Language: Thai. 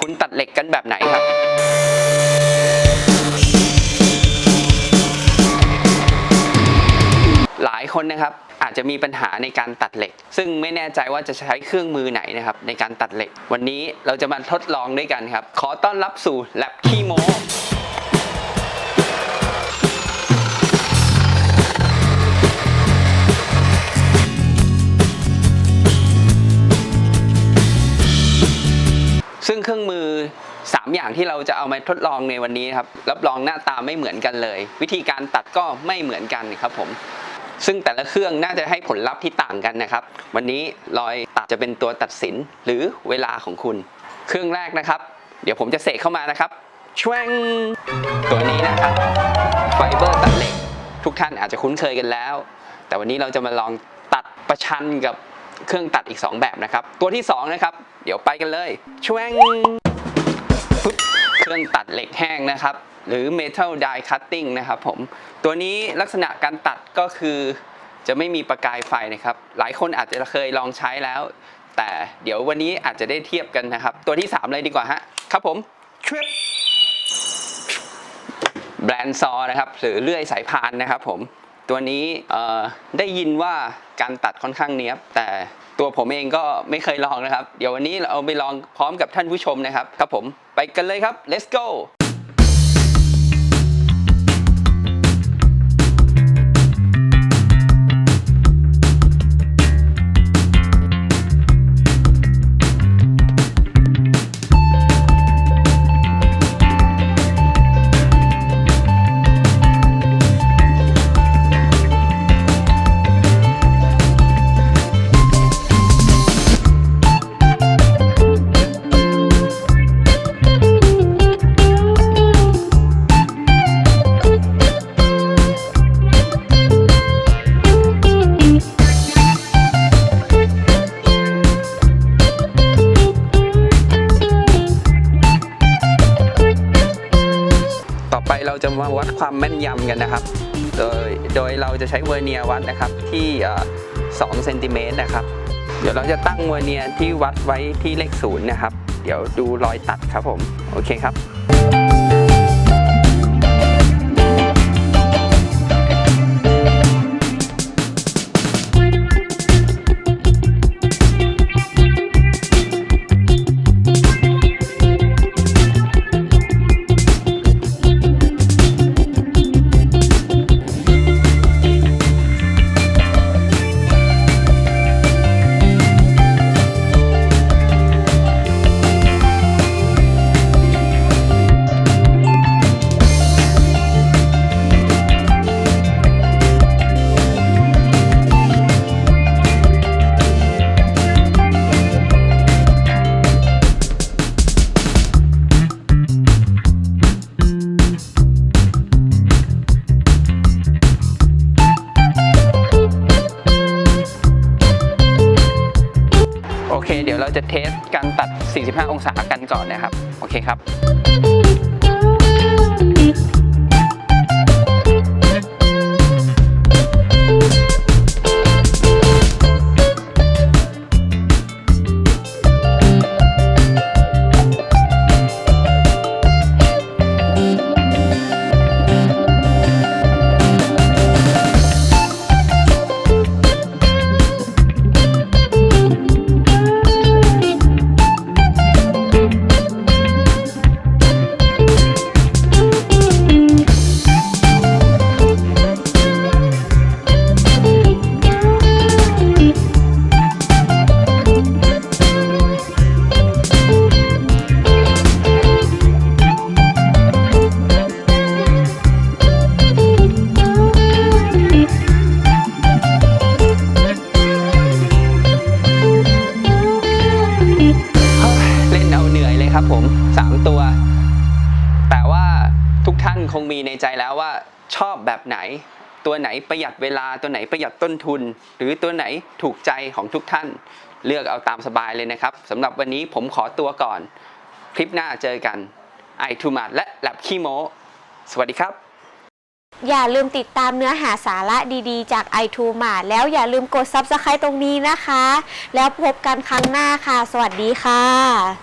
คุณตัดเหล็กกันแบบไหนครับหลายคนนะครับอาจจะมีปัญหาในการตัดเหล็ก ซึ่งไม่แน่ใจว่าจะใช้เครื่องมือไหนนะครับในการตัดเหล็ก วันนี้เราจะมาทดลองด้วยกันครับ ขอต้อนรับสู่แลบคีโม เครื่องมือ 3 อย่างที่เราจะเอามาทดลองในวันนี้ครับรับรองหน้าตาไม่เหมือนกันเลย วิธีการตัดก็ไม่เหมือนกันครับผมซึ่งแต่ละเครื่องน่าจะให้ผลลัพธ์ที่ต่างกันนะครับ วันนี้รอยตัดจะเป็นตัวตัดสินหรือเวลาของคุณ เครื่องแรกนะครับ เดี๋ยวผมจะเสกเข้ามานะครับช่วงตัวนี้นะครับไฟเบอร์ตัดเหล็ก ทุกท่านอาจจะคุ้นเคยกันแล้ว แต่วันนี้เราจะมาลองตัดประชันกับ เครื่องตัดอีก 2 แบบนะครับ ตัวที่ 2 นะครับ เดี๋ยวไปกันเลยช่วงปุ๊บเครื่องตัดเหล็กแห้งนะครับ หรือ metal die cutting นะครับผม ตัวนี้ลักษณะการตัดก็คือจะไม่มีประกายไฟนะครับ หลายคนอาจจะเคยลองใช้แล้ว แต่เดี๋ยววันนี้อาจจะได้เทียบกันนะครับ ตัวที่ 3 เลยดีกว่าฮะครับผมชวิบแบรนด์ซอนะครับ หรือเลื่อยสายพานนะครับผม ตัวนี้ได้ยินว่าการตัดค่อนข้างเนี้ยบ แต่ตัวผมเองก็ไม่เคยลองนะครับ เดี๋ยววันนี้เราเอาไปลองพร้อมกับท่านผู้ชมนะครับ ครับผม ไปกันเลยครับ let's go จะมาวัดความแม่นยำกันนะครับ โดยโดยเราจะใช้เวอร์เนียวัดนะครับที่เอ่อ2เซนติเมตรนะครับ เดี๋ยวเราจะตั้งเวอร์เนียที่วัดไว้ที่เลขศูนย์นะครับ เดี๋ยวดูรอยตัดครับผม โอเคครับ เค เดี๋ยวเราจะเทสการตัด 45 องศากันก่อนนะครับ โอเคครับ แต่ว่าทุกท่านคงมีในใจแล้วว่าชอบแบบไหน ตัวไหนประหยัดเวลาตัวไหนประหยัดต้นทุน หรือตัวไหนถูกใจของทุกท่านเลือกเอาตามสบายเลยนะครับสำหรับวันนี้ผมขอตัวก่อน คลิปหน้าเจอกันไอทูมาและแลบขี้โมสวัสดีครับ อย่าลืมติดตามเนื้อหาสาระดีๆ จาก i 2 m a แล้วอย่าลืมกด Subscribe ตรงนี้นะคะ แล้วพบกันครั้งหน้าค่ะ สวัสดีค่ะ